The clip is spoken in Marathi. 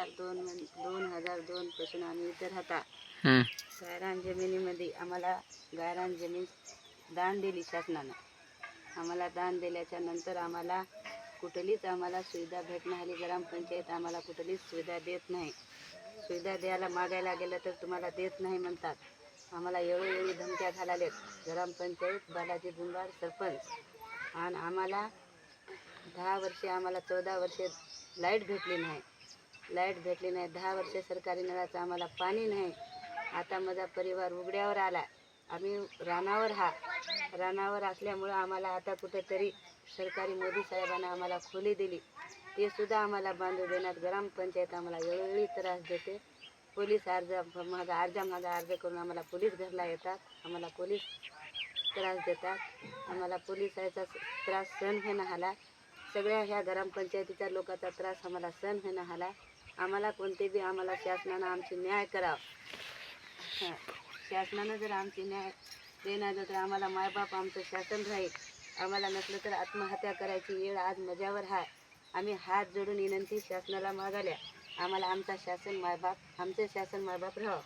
हजार दोन दोन हजार दोन पासून आम्ही इथे राहता. गायरान जमिनीमध्ये आम्हाला गायरान जमीन दान दिली शासनानं. आम्हाला दान दिल्याच्या नंतर आम्हाला कुठलीच आम्हाला सुविधा भेटणार आली ग्रामपंचायत आम्हाला कुठलीच सुविधा देत नाही. सुविधा द्यायला मागायला गेलं तर तुम्हाला देत नाही म्हणतात. आम्हाला वेळोवेळी धमक्या घालालेत ग्रामपंचायत बालाजी बुंबार सरपंच. आणि आम्हाला दहा वर्षे आम्हाला चौदा वर्षे लाइट भेटली नाही. लाइट भेटली नाही. दहा वर्षे सरकारी नळाचं आम्हाला पाणी नाही. आता माझा परिवार उघड्यावर आला. आम्ही रानावर हा रानावर असल्यामुळं आम्हाला आता कुठेतरी सरकारी मोदी साहेबांना आम्हाला खोली दिली. ते सुद्धा आम्हाला बांधू देण्यात ग्रामपंचायत आम्हाला वेळोवेळी त्रास देते. पोलीस अर्ज माझा अर्जा माझा अर्ज करून आम्हाला पोलीस घरला येतात. आम्हाला पोलीस त्रास देतात. आम्हाला पोलिसाचा त्रास सहन होणं आला सगळ्या ह्या ग्रामपंचायतीच्या लोकांचा त्रास आम्हाला सहन होणं आला आम्हाला कोणते बी आम्हाला शासनानं आमची न्याय करावा. हां शासनानं जर आमची न्याय देणार तर आम्हाला मायबाप आमचं शासन राहील. आम्हाला नसलं तर आत्महत्या करायची वेळ आज मजावर आहे आम्ही हात जोडून विनंती शासनाला मागाल्या. आम्हाला आमचा शासन मायबाप आमचं शासन मायबाप राहावं.